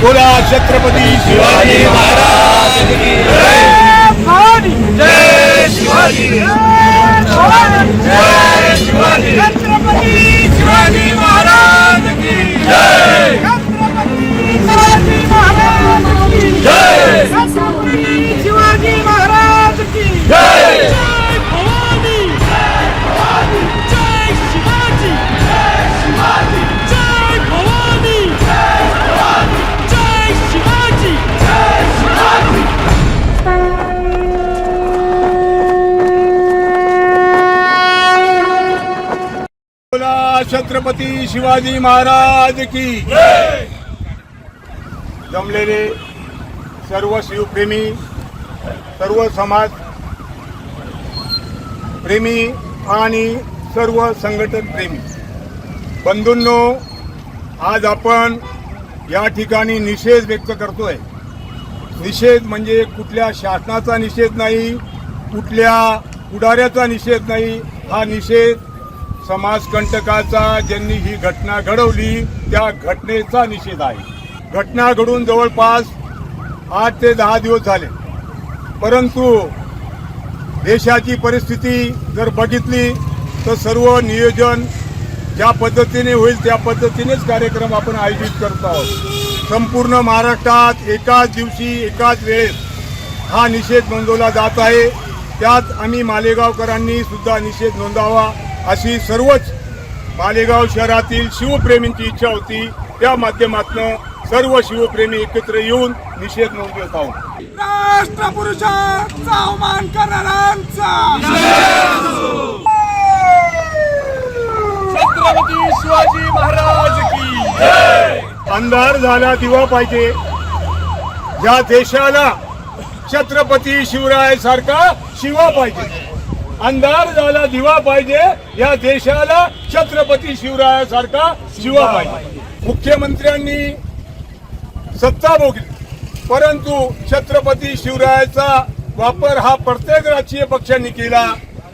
बोला छत्रपती शिवाजी महाराज की छत्रपती शिवाजी महाराज की जय. छत्रपती शिवाजी बोला छत्रपती शिवाजी महाराज की. जमलेले सर्व शिवप्रेमी सर्व समाज प्रेमी आणि सर्व संघटन प्रेमी. बंधूंनो आज आपण या ठिकाणी निषेध व्यक्त करतोय. निषेध म्हणजे कुठल्या शासनाचा निषेध नाही कुठल्या पुढाऱ्याचा निषेध नाही. हा निषेध समाजकंटकाचा ज्यांनी ही घटना घडवली त्या घटनेचा निषेध आहे. घटना घडून जवळपास आठ ते दहा दिवस झाले. परंतु देशाची परिस्थिती जर बघितली तर सर्व नियोजन ज्या पद्धतीने होईल त्या पद्धतीनेच कार्यक्रम आपण आयोजित करत आहोत. संपूर्ण महाराष्ट्रात एकाच दिवशी एकाच वेळेस हा निषेध नोंदवला जात आहे. त्यात आम्ही मालेगावकरांनी सुद्धा निषेध नोंदवावा अशी सर्वच मालेगाव शहरातील शिवप्रेमींची इच्छा होती. त्या माध्यमातून सर्व शिवप्रेमी एकत्र येऊन निषेध नोंदवत आहोत. राष्ट्रपुरुषाचा अवमान करणाऱ्यांचा. छत्रपती शिवाजी महाराज की अंधार झाला दिवा पाहिजे. या देशाला छत्रपती शिवराय सारखा शिवा पाहिजे. अंधार झाला दिवा पाहिजे. या देशाला छत्रपती शिवराय सारखा शिवा पाहिजे. मुख्यमंत्र्यांनी सत्ता भोगली. परंतु छत्रपती शिवरायाचा वापर हा प्रत्येक राजकीय पक्षांनी केला.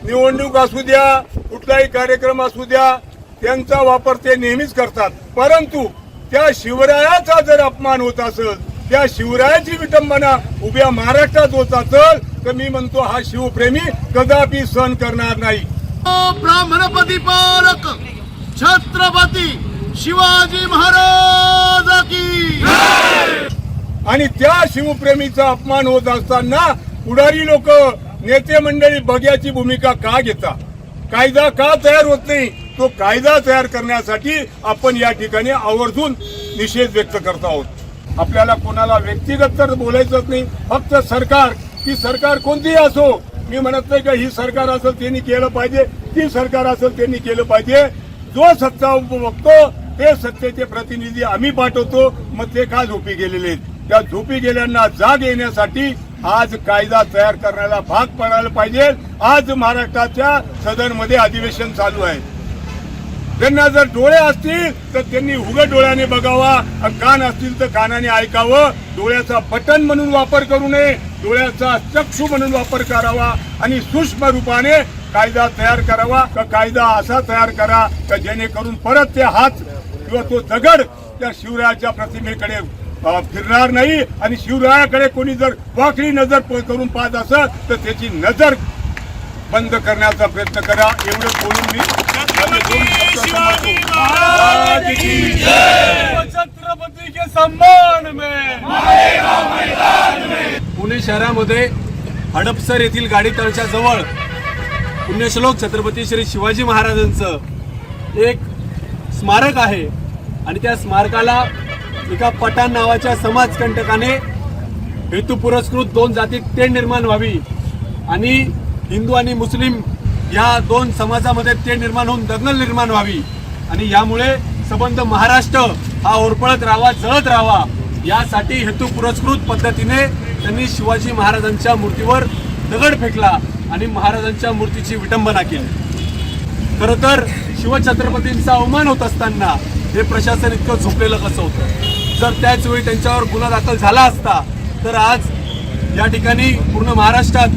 निवडणूक असू द्या कुठलाही कार्यक्रम असू द्या त्यांचा वापर ते नेहमीच करतात. परंतु त्या शिवरायाचा जर अपमान होत असेल त्या शिवरायाची विटंबना उभ्या महाराष्ट्रात होत असेल तर मी म्हणतो हा शिवप्रेमी कदापि सहन करणार नाही. ब्राह्मणपदी पालक छत्रपती शिवाजी महाराज की. आणि त्या शिवप्रेमीचा अपमान होत असताना पुढारी लोक नेते मंडळी बघ्याची भूमिका का घेतात? कायदा का तयार होत नाही? तो कायदा तयार करण्यासाठी आपण या ठिकाणी आवर्जून निषेध व्यक्त करत आहोत. आपल्याला कोणाला व्यक्तिगत तर बोलायचंच नाही. फक्त सरकार ती सरकार कोणतीही असो मी म्हणत नाही का ही सरकार असेल त्यांनी केलं पाहिजे ती सरकार असेल त्यांनी केलं पाहिजे. जो सत्ता बघतो ते सत्तेचे प्रतिनिधी आम्ही पाठवतो मग ते का झोपी गेलेले आहेत? त्या झोपी गेल्यांना जाग येण्यासाठी आज कायदा तयार करण्याला भाग पडायला पाहिजे. आज महाराष्ट्राच्या सदनमध्ये अधिवेशन चालू आहे. त्यांना जर डोळे असतील तर त्यांनी उघड डोळ्याने बघावा. आणि कान असतील तर कानाने ऐकावं. डोळ्याचा बटन म्हणून वापर करू नये. डोळ्याचा चक्षु म्हणून वापर करावा. आणि सूक्ष्म रूपाने कायदा तयार करावा. का कायदा असा तयार करा का जेणेकरून परत ते हात किंवा तो दगड त्या शिवरायाच्या प्रतिमेकडे फिरणार नाही. आणि शिवरायाकडे कोणी जर वाकडी नजर प- करून पाहत असत तर त्याची नजर बंद करण्याचा प्रयत्न करा. एवढं बोलून मी. छत्रपती के पुणे शहरामध्ये हडपसर येथील गाडीतळच्या जवळ पुण्यश्लोक छत्रपती श्री शिवाजी महाराजांचं एक स्मारक आहे. आणि त्या स्मारकाला एका पठाण नावाच्या समाजकंटकाने हेतू पुरस्कृत दोन जातीत तेढ निर्माण व्हावी. आणि हिंदू आणि मुस्लिम या दोन समाजामध्ये ते निर्माण होऊन दंगल निर्माण व्हावी. आणि यामुळे संबंध महाराष्ट्र हा ओरपळत राहावा जळत राहावा यासाठी हेतू पुरस्कृत पद्धतीने त्यांनी शिवाजी महाराजांच्या मूर्तीवर दगड फेकला आणि महाराजांच्या मूर्तीची विटंबना केली. खरं तर शिवछत्रपतींचा अवमान होत असताना हे प्रशासन इतकं झोपलेलं कसं होतं? जर त्याच वेळी त्यांच्यावर गुन्हा दाखल झाला असता तर आज या ठिकाणी पूर्ण महाराष्ट्रात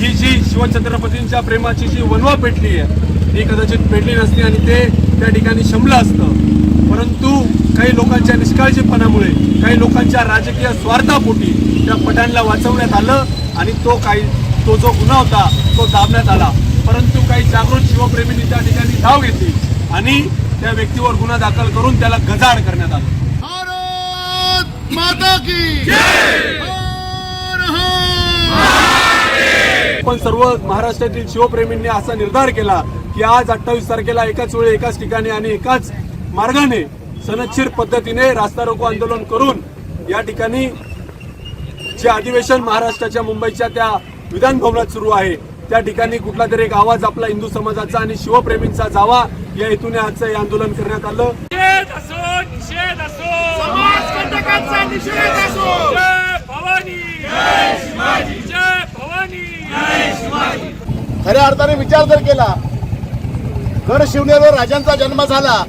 ही जी शिवछत्रपतींच्या प्रेमाची जी वनवा पेटली आहे ती कदाचित पेटली नसती आणि ते त्या ठिकाणी शमलं असतं. परंतु काही लोकांच्या निष्काळजीपणामुळे काही लोकांच्या राजकीय स्वार्थापोटी त्या पठाणला वाचवण्यात आलं आणि तो काही तो जो गुन्हा होता तो दाबण्यात आला. परंतु काही जागृत शिवप्रेमींनी त्या ठिकाणी धाव घेतली आणि त्या व्यक्तीवर गुन्हा दाखल करून त्याला गजाड करण्यात आलं. माता की पण सर्व महाराष्ट्रातील शिवप्रेमींनी असा निर्धार केला की आज अठ्ठावीस तारखेला एकाच वेळी एकाच ठिकाणी आणि एकाच मार्गाने सनदशीर पद्धतीने रास्ता रोको आंदोलन करून या ठिकाणी जे अधिवेशन महाराष्ट्राच्या मुंबईच्या त्या विधान भवनात सुरू आहे त्या ठिकाणी कुठला तरी एक आवाज आपला हिंदू समाजाचा आणि शिवप्रेमींचा जावा या हेतूने आजचं हे आंदोलन करण्यात आलं. निषेध असो निषेध असो. समाज कंटकांचा निषेध असो. जय भवानी. खऱ्या अर्थाने विचार जर केला गड शिवनेरवर राजांचा जन्म झाला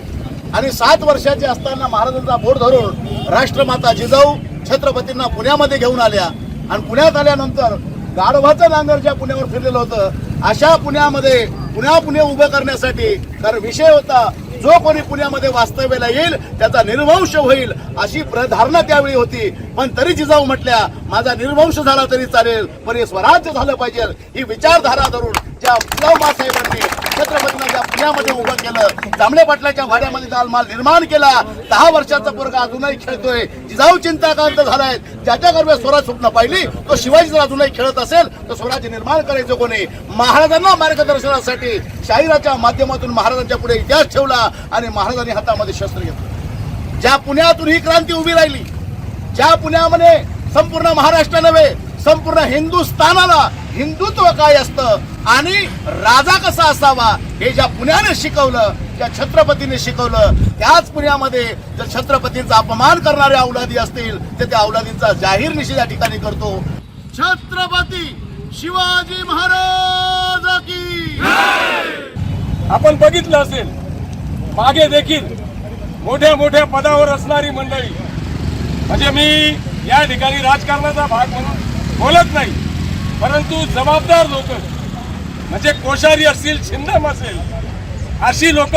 आणि सात वर्षाचे असताना महाराजांचा बोट धरून राष्ट्रमाता जिजाऊ छत्रपतींना पुण्यामध्ये घेऊन आल्या. आणि पुण्यात आल्यानंतर गाढवाचं नांगर ज्या पुण्यावर फिरलेलं होतं अशा पुण्यामध्ये पुन्हा पुणे उभं करण्यासाठी तर विषय होता जो कोणी पुण्यामध्ये वास्तव्याला येईल त्याचा निर्वंश होईल अशी प्रधारणा त्यावेळी होती. पण तरी जिजाऊ म्हटल्या माझा निर्वंश झाला तरी चालेल पण हे स्वराज्य झालं पाहिजे. ही विचारधारा धरून ज्या जिजाऊ मासाहेबांनी ज्या पुण्यामध्ये उभं केलं जांभळे पाटलाच्या भाड्यामध्ये दालमाल निर्माण केला दहा वर्षाचा पोरगा अजूनही खेळतोय. जिजाऊ चिंताकांत झालाय. ज्याच्या गर्भे स्वराज स्वप्न पाहिली तो शिवाजी जर अजूनही खेळत असेल तर स्वराज्य निर्माण करायचं कोणी? महाराजांना मार्गदर्शनासाठी शाहिराच्या माध्यमातून महाराजांच्या पुढे इतिहास ठेवला आणि महाराजांनी हातामध्ये शस्त्र घेतलं. ज्या पुण्यातून ही क्रांती उभी राहिली ज्या पुण्यामध्ये संपूर्ण महाराष्ट्र नव्हे संपूर्ण हिंदुस्थानाला हिंदुत्व काय असतं आणि राजा कसा असावा हे ज्या पुण्याने शिकवलं ज्या छत्रपतीने शिकवलं त्याच पुण्यामध्ये जर छत्रपतींचा अपमान करणारे औलादी असतील तर त्या औलादींचा जाहीर निषेध या ठिकाणी करतो. छत्रपती शिवाजी महाराज की आपण बघितलं असेल मागे देखील मोठ्या मोठ्या पदावर असणारी मंडळी. म्हणजे मी या ठिकाणी राजकारणाचा भाग म्हणून बोलत नाही. परंतु जबाबदार लोक म्हणजे कोशारी असतील छिंदम असेल अशी लोक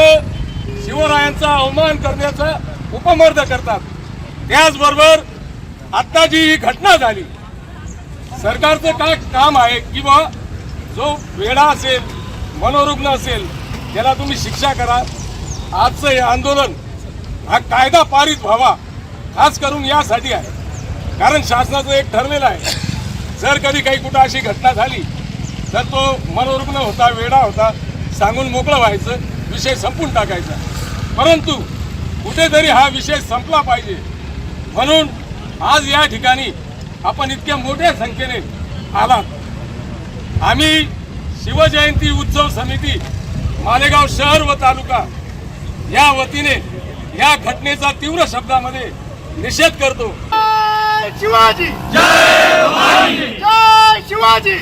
शिवरायांचा अवमान करण्याचा उपमर्द करतात. त्याचबरोबर आता जी ही घटना झाली सरकारचं काय काम आहे किंवा जो वेळा असेल मनोरुग्ण असेल त्याला तुम्ही शिक्षा करा. आजचं हे आंदोलन हा कायदा पारित व्हावा खास करून यासाठी आहे. कारण शासनाचं एक ठरलेलं आहे. जर कधी काही कुठं अशी घटना झाली तर तो मनोरुग्ण होता वेडा होता सांगून मोकळं व्हायचं विषय संपून टाकायचा. परंतु कुठेतरी हा विषय संपला पाहिजे. म्हणून आज या ठिकाणी आपण इतक्या मोठ्या संख्येने आलात. आम्ही शिवजयंती उत्सव समिती मालेगाव शहर व तालुका या वतीने या घटनेचा तीव्र शब्दामध्ये निषेध करतो. शिवाजी। जय शिवाजी।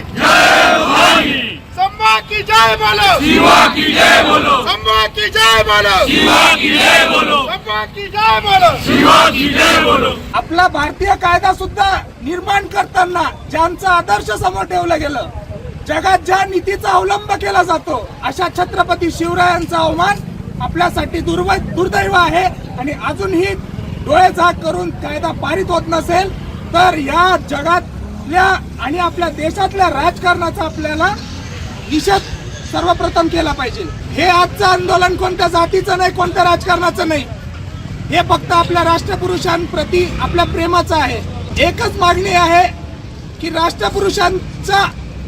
संभा की जय बोलो। शिवा की जय बोलो संभा की जय बोलो। शिवा की जय बोलो संभा की जय बोलो शिवा की जय बोलो। आपला भारतीय कायदा सुद्धा निर्माण करताना ज्यांचा आदर्श समोर ठेवलं गेलं जगात ज्या नीतीचा अवलंब केला जातो अशा छत्रपती शिवरायांचा अवमान आपल्यासाठी दुर्व दुर्दैव आहे. आणि अजूनही डोळे झाक करून कायदा पारित होत नसेल तर या जगातल्या आणि आपल्या देशातल्या राजकारणाचा आपल्याला निषेध सर्वप्रथम केला पाहिजे. हे आजचं आंदोलन कोणत्या जातीचं नाही कोणत्या राजकारणाचं नाही हे फक्त आपल्या राष्ट्रपुरुषांप्रती आपल्या प्रेमाचं आहे. एकच मागणी आहे की राष्ट्रपुरुषांचा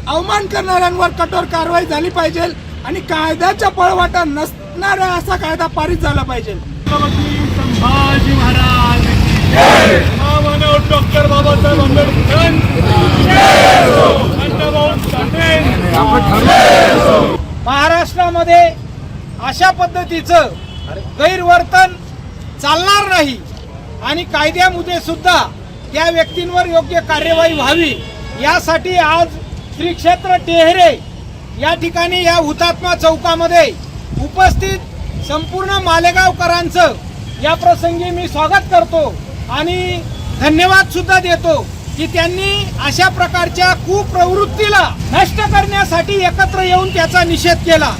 अवमान करणाऱ्यांवर कठोर कारवाई झाली पाहिजे आणि कायद्याच्या पळवाटा नसणाऱ्या असा कायदा पारित झाला पाहिजे. महाराष्ट्रामध्ये अशा पद्धतीचं गैरवर्तन चालणार नाही. आणि कायद्यामध्ये सुद्धा त्या व्यक्तींवर योग्य कार्यवाही व्हावी. यासाठी आज श्री क्षेत्र टेहरे या ठिकाणी या हुतात्मा चौकामध्ये उपस्थित संपूर्ण मालेगावकरांचं या प्रसंगी मी स्वागत करतो आणि धन्यवाद सुद्धा देतो. की त्यांनी अशा प्रकारच्या कुप्रवृत्तीला नष्ट करण्यासाठी एकत्र येऊन त्याचा निषेध केला.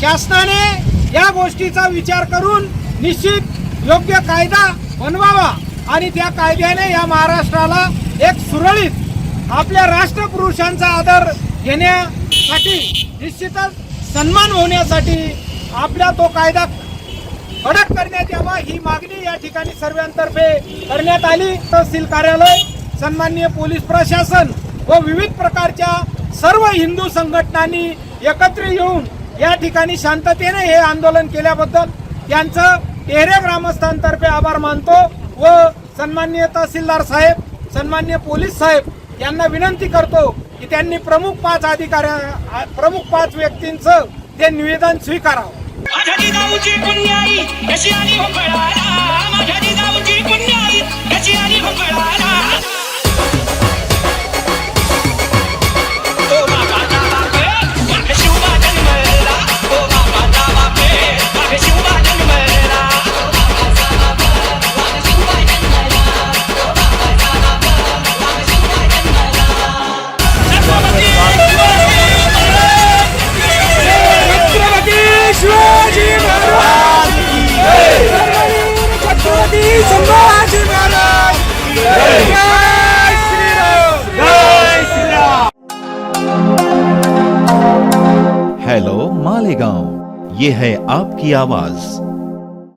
शासनाने या गोष्टीचा विचार करून निश्चित योग्य कायदा बनवावा आणि त्या कायद्याने या महाराष्ट्राला एक सुरळीत आपल्या राष्ट्रपुरुषांचा आदर घेण्यासाठी निश्चितच सन्मान होण्यासाठी आपला तो कायदा कडक करण्यात यावा ही मागणी या ठिकाणी सर्वांतर्फे करण्यात आली. तहसील कार्यालय सन्माननीय पोलीस प्रशासन व विविध प्रकारच्या सर्व हिंदू संघटनांनी एकत्र येऊन या ठिकाणी शांततेने हे आंदोलन केल्याबद्दल त्यांचं टेहरे ग्रामस्थांतर्फे आभार मानतो व सन्माननीय तहसीलदार साहेब सन्माननीय पोलीस साहेब यांना विनंती करतो की त्यांनी प्रमुख पाच अधिकाऱ्या प्रमुख पाच व्यक्तींचं ते निवेदन स्वीकारावं. ये है आपकी आवाज।